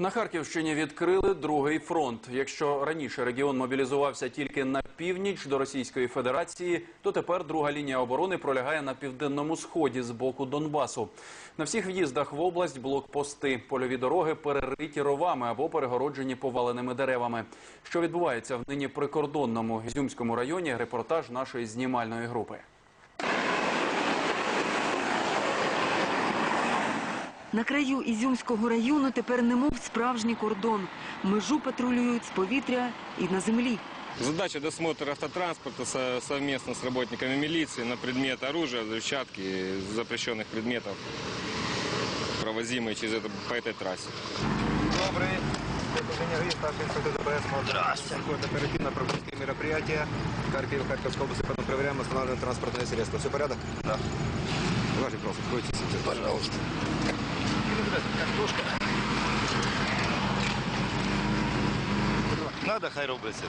На Харківщині відкрили другий фронт. Якщо раніше регіон мобілізувався тільки на північ до Російської Федерації, то тепер друга лінія оборони пролягає на південному сході з боку Донбасу. На всіх в'їздах в область блокпости, польові дороги перериті ровами або перегороджені поваленими деревами. Що відбувається в нині прикордонному Ізюмському районі? Репортаж нашої знімальної групи. На краю Ізюмського району тепер немов справжній кордон. Межу патрулюють з повітря і на землі. Задача досмотр автотранспорта со- совместно с работниками милиции на предмет оружия, взрывчатки, запрещенных предметов, провозимые через это, по этой трассе. Добрый. Женя Грис, старший инспектор ДПС. Здравствуйте. Какое-то оперативно-практическое мероприятие. Харьков, Харьковской области. Потом проверяем, останавливаем транспортное средство. Все порядок? Да. Давайте, пожалуйста, откройтесь. Пожалуйста. Картошка. Надо, хай робиться.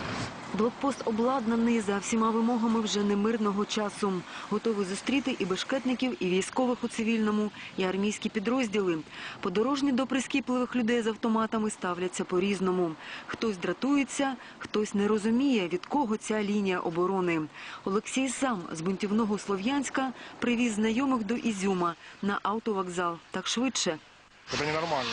Блокпост обладнаний за всіма вимогами вже немирного часу. Готовий зустріти і бешкетників, і військових у цивільному, і армійські підрозділи. Подорожні до прискіпливих людей з автоматами ставляться по-різному. Хтось дратується, хтось не розуміє, від кого ця лінія оборони. Олексій сам з бунтівного Слов'янська привіз знайомих до Ізюма на автовокзал. Так швидше. Это ненормально.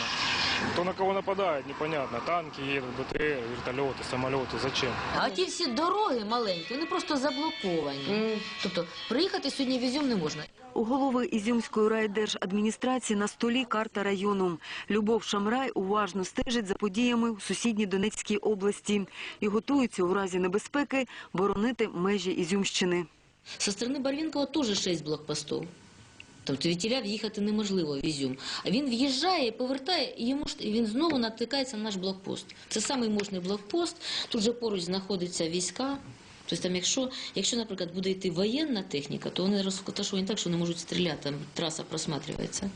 Кто на кого нападает, непонятно. Танки едут, БТР, вертолеты, самолеты. Зачем? А ті всі дороги маленькі, вони просто заблоковані. Тобто приїхати сьогодні в Ізюм не можна. У голови Ізюмської райдержадміністрації на столі карта району. Любов Шамрай уважно стежить за подіями у сусідній Донецькій області і готується у разі небезпеки боронити межі Ізюмщини. Со сторони Барвінкова теж шість блокпостів. Тобто від в'їхати неможливо в Ізюм. А він в'їжджає, повертає, і йому він знову натикається на наш блокпост. Це самий мощний блокпост. Тут же поруч знаходяться війська. Тобто там, якщо, якщо, наприклад, буде йти воєнна техніка, то вони розташовані так, що не можуть стріляти, там траса просматрюється.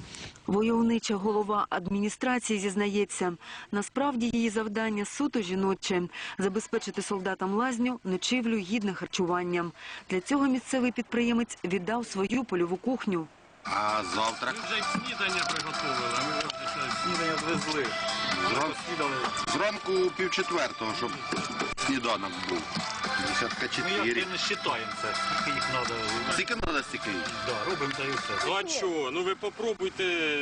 Войовнича голова адміністрації зізнається, насправді її завдання суто жіноче – забезпечити солдатам лазню, ночівлю, гідне харчування. Для цього місцевий підприємець віддав свою польову кухню. А завтра Вже снідання приготували, а ми снідання звезли. зранку пів четвертого, щоб сніданок був. Десятка Ну, як не вважаємо це, скільки їх треба. Скільки треба стільки? Да, робимо та і все. Ну а чого? Ну ви попробуйте,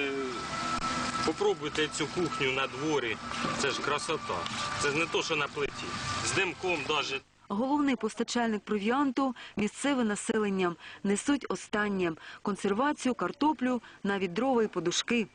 попробуйте цю кухню на дворі. Це ж красота. Це ж не то, що на плиті. З димком навіть. Головний постачальник провіанту – місцеве населення. Несуть останнє – консервацію, картоплю, навіть дрова і подушки.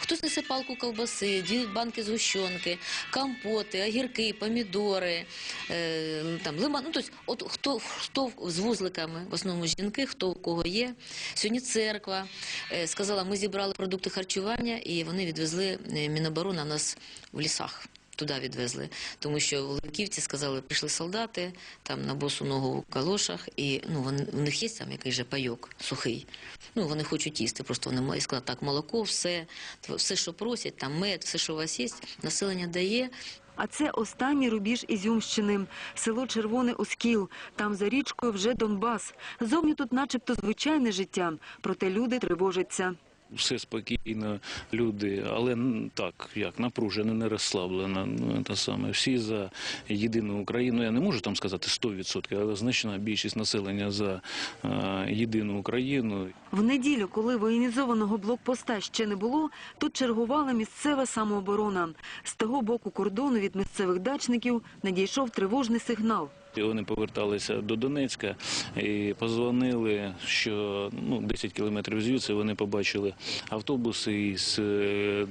Хтось несе палку ковбаси, дві банки згущенки, компоти, огірки, помідори, е, там, лимон. Ну, от хто, хто з вузликами, в основному жінки, хто у кого є. Сьогодні церква е, сказала, ми зібрали продукти харчування і вони відвезли е, Міноборони в нас в лісах. Туди відвезли, тому що в Левківці сказали, прийшли солдати там на босу ногу в калошах, і ну вони в них є там якийсь же пайок сухий. Ну вони хочуть їсти. Просто вони м- і сказали, так, молоко, все, все, що просять, там мед, все, що у вас є, населення дає. А це останній рубіж Ізюмщини – село Червоний Оскіл. Там за річкою вже Донбас. Зовні тут начебто звичайне життя, проте люди тривожаться. Все спокійно, люди, але так, як напружено, не розслаблено. Ну, те саме. Всі за єдину Україну. Я не можу там сказати 100%, але значна більшість населення за е, єдину Україну. В неділю, коли воєнізованого блокпоста ще не було, тут чергувала місцева самооборона. З того боку кордону від місцевих дачників надійшов тривожний сигнал. І Вони поверталися до Донецька і позвонили, що ну, 10 кілометрів звідси вони побачили автобуси із е,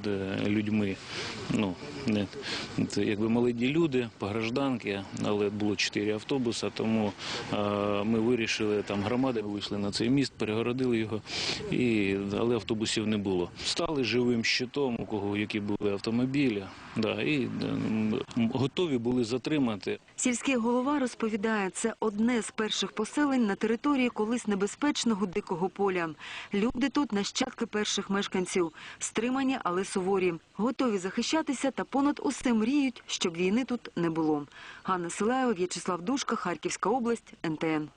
людьми. Ну, не, якби молоді люди, погражданки, але було 4 автобуси, тому е, ми вирішили, там громади вийшли на цей міст, перегородили його, і, але автобусів не було. Стали живим щитом, у кого які були автомобілі, да, і е, готові були затримати Сільський голова розповідає, це одне з перших поселень на території колись небезпечного дикого поля. Люди тут нащадки перших мешканців, стримані, але суворі, готові захищатися та понад усе мріють, щоб війни тут не було. Ганна Силаєва, В'ячеслав Душка, Харківська область, НТН.